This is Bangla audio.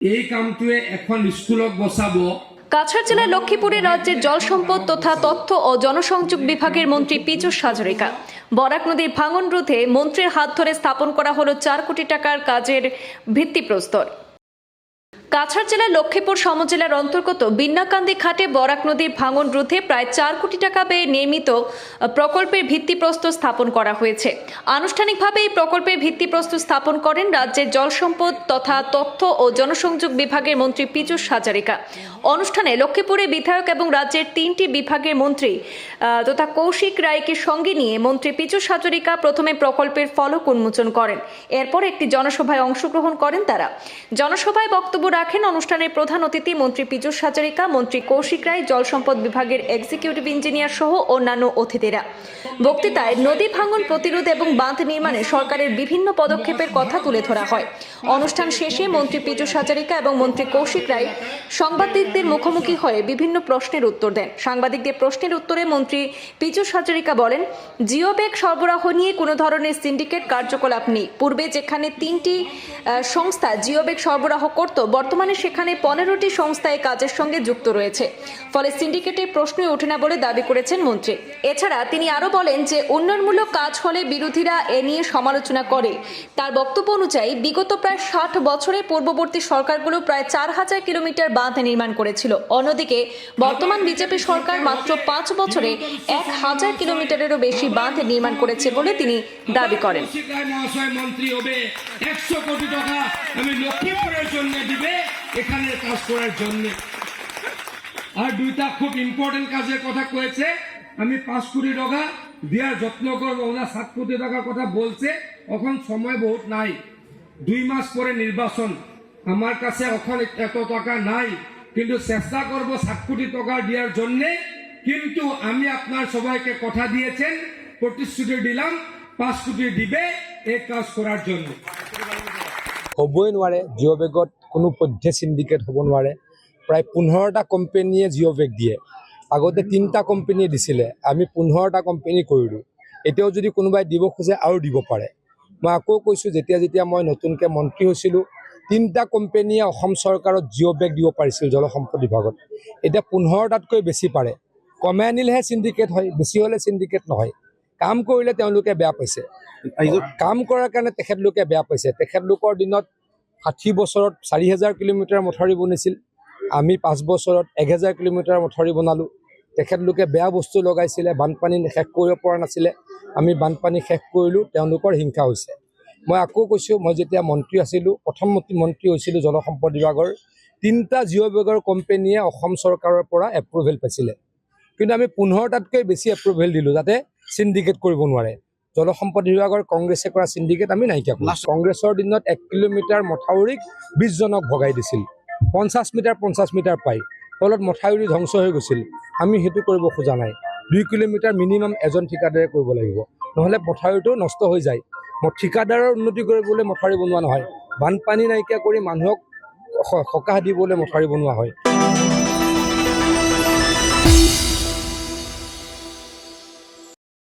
এই কামটোৱে এখন স্কুলক বচাব। কাছাড় জেলার লক্ষ্মীপুরে রাজ্যের জল সম্পদ তথা তথ্য ও জনসংযোগ বিভাগের মন্ত্রী পীযূষ হাজরিকা বরাক নদীর ভাঙন রোধে মন্ত্রীর হাত ধরে স্থাপন করা হলো চার কোটি টাকার কাজের ভিত্তিপ্রস্তর। কাছাড় জেলার লক্ষ্মীপুর সমজেলার অন্তর্গত বিন্নাকান্দি ঘাটে বরাক নদীর ভাঙন রোধে প্রায় চার কোটি টাকা ব্যয়ে নির্মিত প্রকল্পের ভিত্তিপ্রস্তর স্থাপন করা হয়েছে। আনুষ্ঠানিকভাবে এই প্রকল্পের ভিত্তিপ্রস্তর স্থাপন করেন রাজ্যের জল সম্পদ তথা তথ্য ও জনসংযোগ বিভাগের মন্ত্রী পীযূষ হাজারিকা। অনুষ্ঠানে লক্ষ্মীপুরে বিধায়ক এবং রাজ্যের তিনটি বিভাগের মন্ত্রী তথা কৌশিক রায়কে সঙ্গে নিয়ে মন্ত্রী পীযূষ হাজারিকা প্রথমে প্রকল্পের ফলক উন্মোচন করেন। এরপর একটি জনসভায় অংশগ্রহণ করেন তারা। জনসভায় বক্তব্য রাখেন অনুষ্ঠানের প্রধান অতিথি মন্ত্রী পীযূষ হাজারিকা, মন্ত্রী কৌশিক রায়, জল সম্পদ বিভাগের এক্সিকিউটিভ ইঞ্জিনিয়ার সহ অন্যান্য অতিথিরা। বক্তৃতায় নদী ভাঙন প্রতিরোধ এবং বাঁধ নির্মাণে সরকারের বিভিন্ন পদক্ষেপের কথা তুলে ধরা হয়। অনুষ্ঠান শেষে মন্ত্রী পীযূষ হাজারিকা এবং মন্ত্রী কৌশিক রায় সাংবাদিকদের মুখোমুখি হয়ে বিভিন্ন প্রশ্নের উত্তর দেন। সাংবাদিকদের প্রশ্নের উত্তরে মন্ত্রী পীযূষ হাজারিকা বলেন জিও ব্যাগ সরবরাহ নিয়ে কোনো ধরনের সিন্ডিকেট কার্যকলাপ নেই। পূর্বে যেখানে তিনটি সংস্থা জিও ব্যাগ সরবরাহ করত, বর্তমানে সেখানে পনেরোটি সংস্থা এই কাজের সঙ্গে যুক্ত রয়েছে। ফলে সিন্ডিকেটের প্রশ্নই ওঠে না বলে দাবি করেছেন মন্ত্রী। এছাড়া তিনি আরও বলেন যে, উন্নয়নমূলক কাজ হলে বিরোধীরা এ নিয়ে সমালোচনা করে। তার বক্তব্য অনুযায়ী, বিগত প্রায় ষাট বছরে পূর্ববর্তী সরকারগুলো প্রায় চার হাজার কিলোমিটার বাঁধ নির্মাণ করেছিল। অন্যদিকে, বর্তমান বিজেপি সরকার মাত্র পাঁচ বছরে এক হাজার কিলোমিটারেরও বেশি বাঁধ নির্মাণ করেছে বলে তিনি দাবি করেন। মন্ত্রী হবে। একশো কোটি টাকা আমি লক্ষ্মীপুরের জন্য দিবে। এখানে কাজ করার জন্য। আর দুইটা খুব ইম্পর্টেন্ট কাজের কথা কয়েছে। আমি পাঁচ কোটি টাকা দেওয়ার যত্ন করব ওনার সাত কোটি টাকার কথা বলছে। এখন সময় বহুত নাই। দুই মাস পরে নির্বাচন। আমার কাছে এখন এত টাকা নাই। কিন্তু চেষ্টা করব সাত কোটি টাকা দেওয়ার জন্যে। কিন্তু আমি আপনার সবাইকে কথা দিয়েছেন, প্রতিশ্রুতি দিলাম পাঁচ কোটি দিবে এই কাজ করার জন্য। হ'বই নোৱাৰে জিঅ' বেগত কোনো পধ্যে চিণ্ডিকেট হ'ব নোৱাৰে। প্ৰায় পোন্ধৰটা কোম্পেনীয়ে জিঅ' বেগ দিয়ে। আগতে তিনিটা কোম্পেনীয়ে দিছিলে। আমি পোন্ধৰটা কোম্পেনী কৰিলোঁ। এতিয়াও যদি কোনোবাই দিব খোজে আৰু দিব পাৰে। মই আকৌ কৈছোঁ যেতিয়া যেতিয়া মই নতুনকৈ মন্ত্ৰী হৈছিলোঁ তিনিটা কোম্পেনীয়ে অসম চৰকাৰত জিঅ' বেগ দিব পাৰিছিল জলসম্পদ বিভাগত। এতিয়া পোন্ধৰটাতকৈ বেছি পাৰে। কমাই আনিলেহে চিণ্ডিকেট হয় বেছি হ'লে চিণ্ডিকেট নহয়। কাম কৰিলে তেওঁলোকে বেয়া পাইছে। কাম কৰাৰ কাৰণে তেখেতলোকে বেয়া পাইছে। তেখেতলোকৰ দিনত ষাঠি বছৰত চাৰি হেজাৰ কিলোমিটাৰ মথাউৰি বনাইছিল আমি পাঁচ বছৰত এক হেজাৰ কিলোমিটাৰ মথাউৰি বনালোঁ। তেখেতলোকে বেয়া বস্তু লগাইছিলে বানপানী শেষ কৰিব পৰা নাছিলে। আমি বানপানী শেষ কৰিলোঁ তেওঁলোকৰ হিংসা হৈছে। মই আকৌ কৈছোঁ মই যেতিয়া মন্ত্ৰী আছিলোঁ প্ৰথম মন্ত্ৰী- মন্ত্ৰী হৈছিলোঁ জলসম্পদ বিভাগৰ। তিনিটা জিঅ' বেগৰ কোম্পেনীয়ে অসম চৰকাৰৰ পৰা এপ্ৰুভেল পাইছিলে। কিন্তু আমি পোন্ধৰটাতকৈ বেছি এপ্ৰুভেল দিলোঁ যাতে চিণ্ডিকেট কৰিব নোৱাৰে। জলসম্পদ বিভাগৰ কংগ্ৰেছে কৰা চিণ্ডিকেট আমি নাইকিয়া কৰিছোঁ। কংগ্ৰেছৰ দিনত এক কিলোমিটাৰ মথাউৰিক বিছজনক ভগাই দিছিল। পঞ্চাছ মিটাৰ পঞ্চাছ মিটাৰ পাই। ফলত মথাউৰি ধ্বংস হৈ গৈছিল। আমি সেইটো কৰিব খোজা নাই। দুই কিলোমিটাৰ মিনিমাম এজন ঠিকাদাৰে কৰিব লাগিব। নহ'লে মথাউৰিটো নষ্ট হৈ যায়। ঠিকাদাৰৰ উন্নতি কৰিবলৈ মথাউৰি বনোৱা নহয়। বানপানী নাইকিয়া কৰি মানুহক সকাহ দিবলৈ মথাউৰি বনোৱা হয়।